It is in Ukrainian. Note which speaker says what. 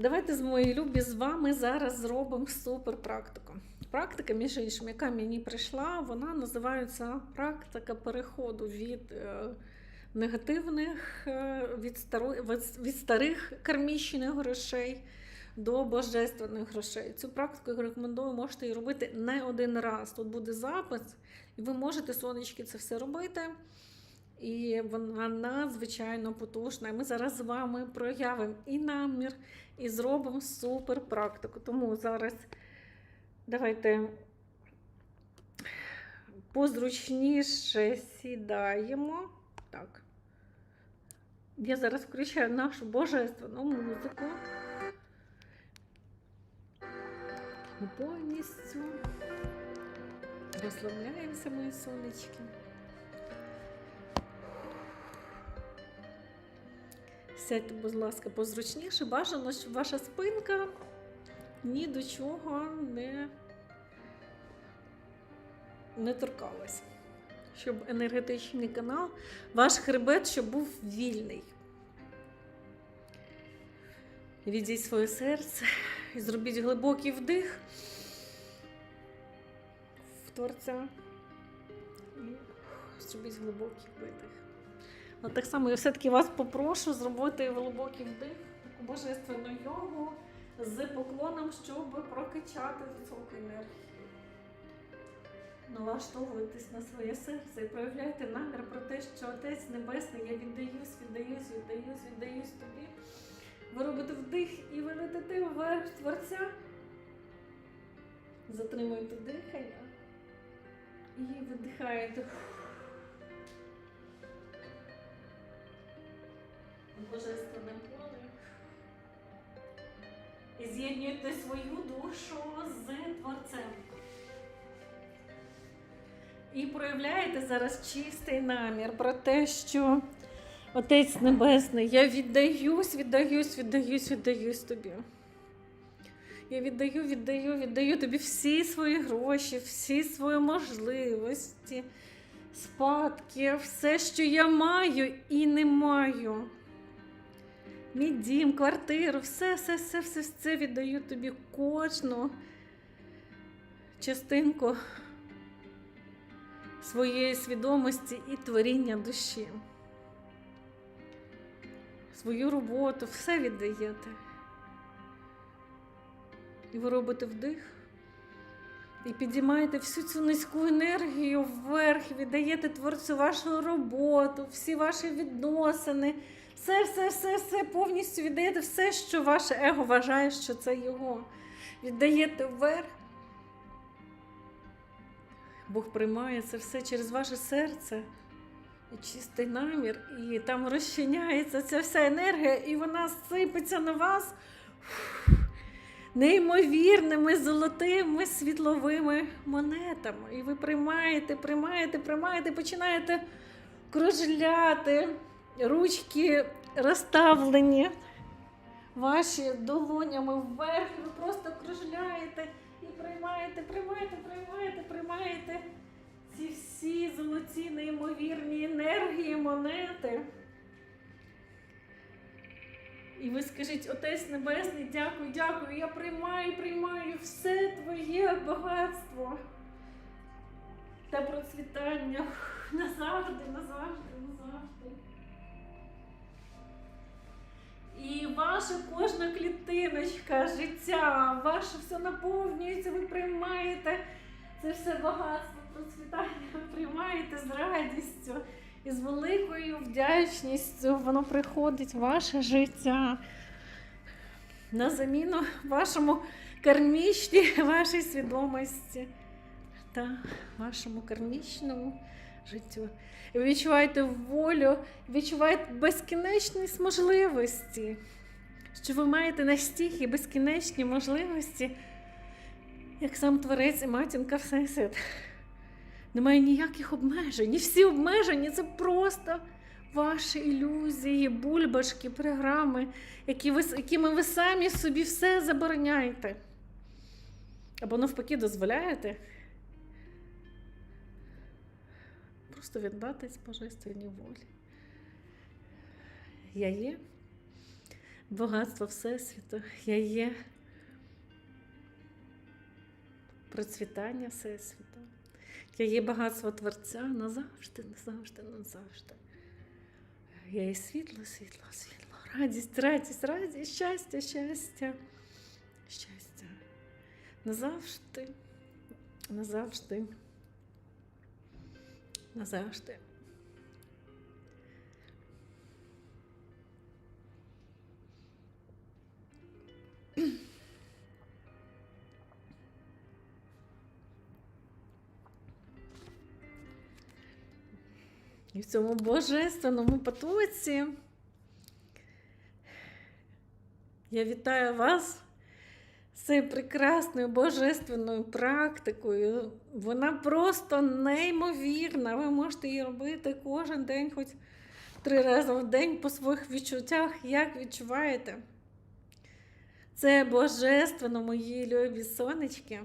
Speaker 1: Давайте з моєї любі з вами зараз зробимо супер практику. Практика, між іншим, яка мені прийшла, вона називається практика переходу від е, негативних, е, від, старо, від, від старих кармічних грошей до божественних грошей. Цю практику я рекомендую, можете її робити не один раз. Тут буде запис, і ви можете, сонечки, це все робити. І вона надзвичайно потужна. Ми зараз з вами проявимо і намір, і зробимо супер практику. Тому зараз давайте позручніше сідаємо. Так. Я зараз включаю нашу божественну музику. Ми повністю розслабляємося, мої сонечки. Сядьте, будь ласка, позручніше. Бажано, щоб ваша спинка ні до чого не, не торкалась. Щоб енергетичний канал, ваш хребет, щоб був вільний. Відійдіть своє серце і зробіть глибокий вдих в творця. І зробіть глибокий видих. Але так само я все-таки вас попрошу зробити глибокий вдих, таку божественну йогу з поклоном, щоб прокачати високу енергію. Налаштовуйтесь на своє серце і проявляйте намір про те, що Отець Небесний, я віддаюсь, віддаюсь, віддаюсь, віддаюсь тобі. Ви робите вдих і ви летите вверх Творця. Затримуєте дихання і видихаєте. Божественним полем. І з'єднуєте свою душу з Творцем. І проявляєте зараз чистий намір про те, що Отець Небесний, я віддаюсь, віддаюсь, віддаюсь, віддаюсь тобі. Я віддаю, віддаю, віддаю тобі всі свої гроші, всі свої можливості, спадки, все, що я маю і не маю. Мій дім, квартиру, все, все, все, все, все віддаю тобі кожну частинку своєї свідомості і творіння душі. Свою роботу, все віддаєте. І ви робите вдих. І підіймаєте всю цю низьку енергію вверх, віддаєте творцю вашу роботу, всі ваші відносини, все, все, все, все повністю віддаєте все, що ваше его вважає, що це його. Віддаєте вверх. Бог приймає це все через ваше серце і чистий намір, і там розчиняється ця вся енергія, і вона сипеться на вас неймовірними золотими світловими монетами. І ви приймаєте, приймаєте, приймаєте, починаєте кружляти, ручки розставлені ваші долонями вверх, ви просто кружляєте і приймаєте, приймаєте, приймаєте, приймаєте ці всі золоті неймовірні енергії, монети. І ви скажіть, Отець Небесний, дякую, дякую. Я приймаю, приймаю все твоє багатство та процвітання назавжди, назавжди, назавжди. І ваша кожна клітиночка життя, ваше все наповнюється, ви приймаєте це все багатство, процвітання, приймаєте з радістю і з великою вдячністю воно приходить ваше життя. На заміну вашому кармічній, вашій свідомості та вашому кармічному життю. Ви відчуваєте волю, відчуваєте безкінечність можливості, що ви маєте настільки безкінечні можливості, як сам Творець і матінка Всесвіт. Немає ніяких обмежень. І всі обмеження це просто ваші ілюзії, бульбашки, програми, які ви, якими ви самі собі все забороняєте. Або навпаки дозволяєте. Просто віддатись божественній волі. Я є. багатство Всесвіту. Я є процвітання Всесвіту. Я є багатство Творця назавжди, назавжди, назавжди. Я є світло, світло, світло, радість, радість, радість, щастя, щастя, щастя. Назавжди, назавжди, назавжди. І в цьому божественному потоці я вітаю вас цією прекрасною божественною практикою. Вона просто неймовірна. Ви можете її робити кожен день, хоч три рази в день по своїх відчуттях, як відчуваєте. Це божественно, мої любі сонечки.